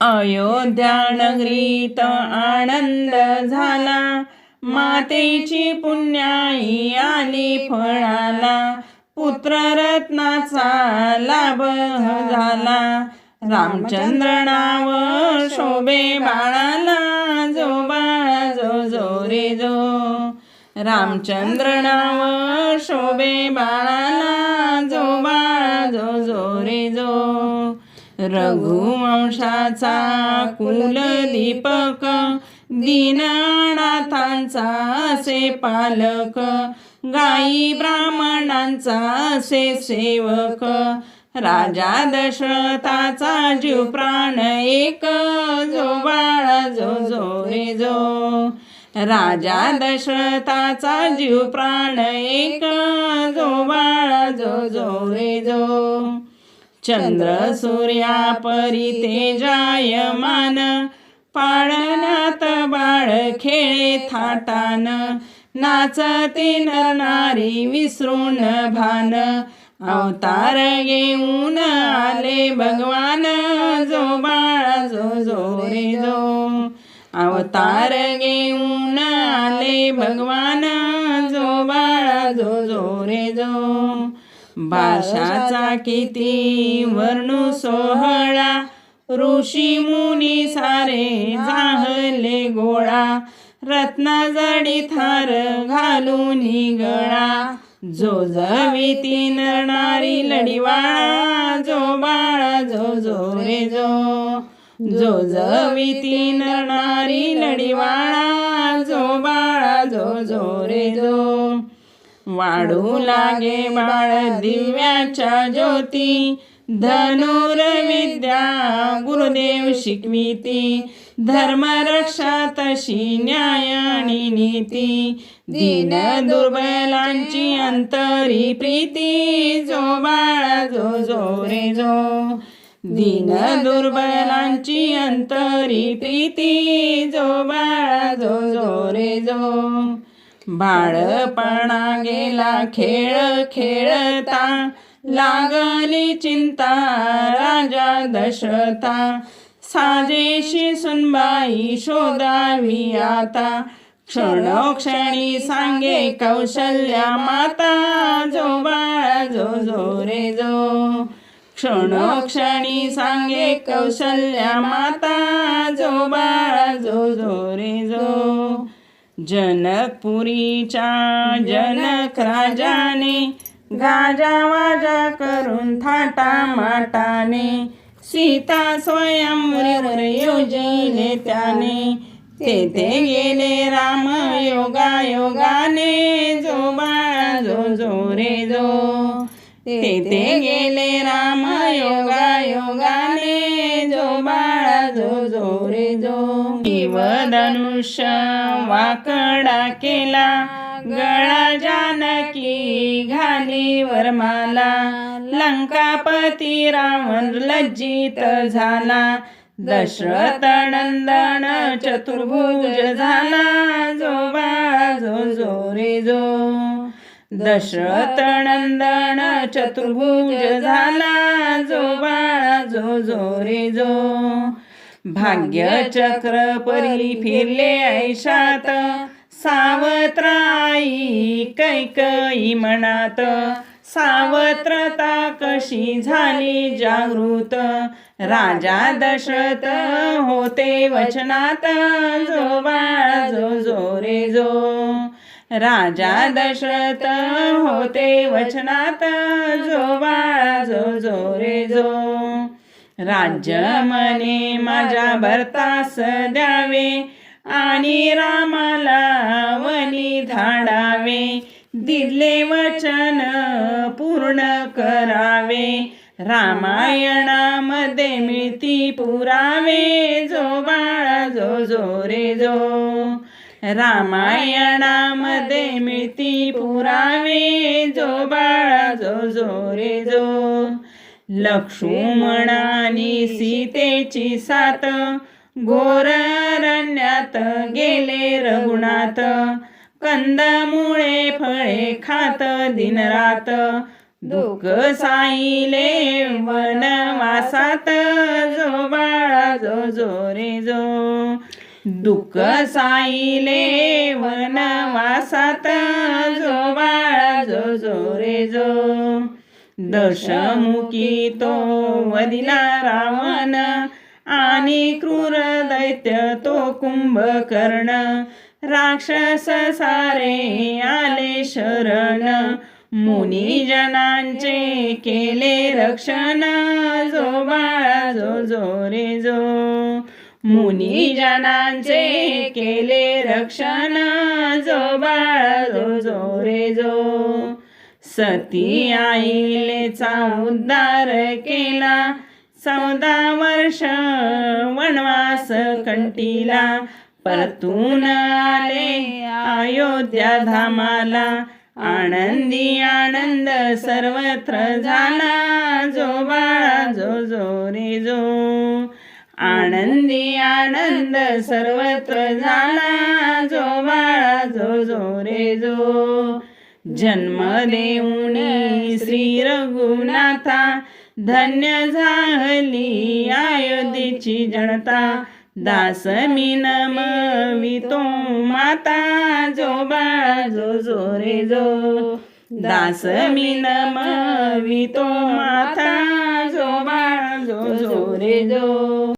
अयोध्या नगरीत आनंद झाला. मातेची पुण्याई आली फळाला. पुत्ररत्नाचा लाभ झाला. रामचंद्र नाव शोभे बाळाला. जो बाळा जो जो रे जो. रामचंद्र नाव शोभे बाळाला. जो बाळा जो जो रे जो. रघुवंशाचा कुलदीपक दीनानाथांचा असे पालक गाई ब्राह्मणांचा असे सेवक राजा दशरथाचा जीव प्राण एक जो बाळा जो जो रे जो. राजा दशरथाचा जीव प्राण एक जो बाळा जो जो रे जो. चंद्र सूर्या परी तेजायमान पाळण्यात बाळ खेळे थाटान नाचते नारी विसरून भान अवतार घेऊन आले भगवान जो बाळा जो जो रे जो अवतार घेऊन आले भगवान जो बाळा जो जो रे जो. भाषाचा किती वर्णू सोहळा. ऋषी मुनी सारे जाहले गोळा. रत्न जडी थार घालून गळा. जो जविती नरणारी लढीवाळा. जो बाळा जो जो रे जो. जो जविती नरणारी लढीवाळा. जो बाळा जो जो रे जो. वाढू लागे बाळ दिव्याच्या ज्योती. धनुर्विद्या गुरुदेव शिकविती. धर्मरक्षा तशी न्याय आणि नीती. दीन दुर्बलांची अंतरी प्रीती. जो बाळा जो जो रे जो. दीन दुर्बलांची अंतरी प्रीती. जो बाळा जो जो रे जो. बाळपणा गेला खेळ खेळता लागली चिंता राजा दशरथा. साजेशी सुनबाई शोधावी आता. क्षणोक्षणी सांगे कौशल्या माता जो बाळा जो जो रे जो. क्षणोक्षणी सांगे कौशल्या माता जो बाळा जो जो रे जो. जनकपुरीच्या जनक राजाने गाजा वाजा करून थाटा माटाने सीता स्वयंवर योजिले त्याने तेथे गेले राम योगा योगाने जो बाळा जो जो रे जो. तेथे गेले राम योगा योगाने जो बाळा जो जो रे जो धनुष्य वाकडा केला. गळा जानकी घाली वरमाला. लंकापती रावण लज्जित झाला. दशरथ नंदन चतुर्भुज झाला. जो बाजो जो जो रे जो. दशरथ नंदन चतुर्भुज झाला. जो बाळा जो जो रे जो. भाग्य चक्र परी फिरले ऐशात. सावत्र आई कैकई म्हणात सावत्रता कशी झाली जागृत. राजा दशरथ होते वचनात. जो बाळ जो जो रे जो. राजा दशरथ होते वचनात. जो बाळ जो जो रे जो. राज्य मने माझ्या भरतास द्यावे आणि रामाला वनी धाडावे. दिले वचन पूर्ण करावे. रामायणामध्ये मिळती पुरावे. जो बाळ जो जो रे जो रामायणामध्ये मिळती पुरावे. जो बाळ जो जो रे जो लक्ष्मणानी सीतेची साथ. घोर गेले रघुनाथ. कंदमुळे फळे खात दिनरात. दुःख साईले वनवासात. जो बाळा जो जो रे जो दुःख साईले वनवासात. जो बाळा जो जो रे जो दशमुखी तो वदिला रावण आणि क्रूर दैत्य तो कुंभकर्ण. राक्षस सारे आले शरण. मुनिजनांचे केले रक्षण. जो बाळा जो जो रे जो मुनिजनांचे केले रक्षण. जो बाळा जो जो रे जो सती आईलेचा उद्धार केला चौदा वर्ष वनवास कंटीला. परतून आले अयोध्या धामाला. आनंदी आनंद सर्वत्र झाला जो बाळा जो जो रे जो. आनंदी आनंद सर्वत्र झाला जो बाळा जो जो रे जो. जन्म देऊनी श्री रघुनाथा धन्य झाली अयोध्येची जनता. दास मी नमवितो माता जो बाजो जो रे जो. दास मी नमवितो माता जो बाजो जो रे जो.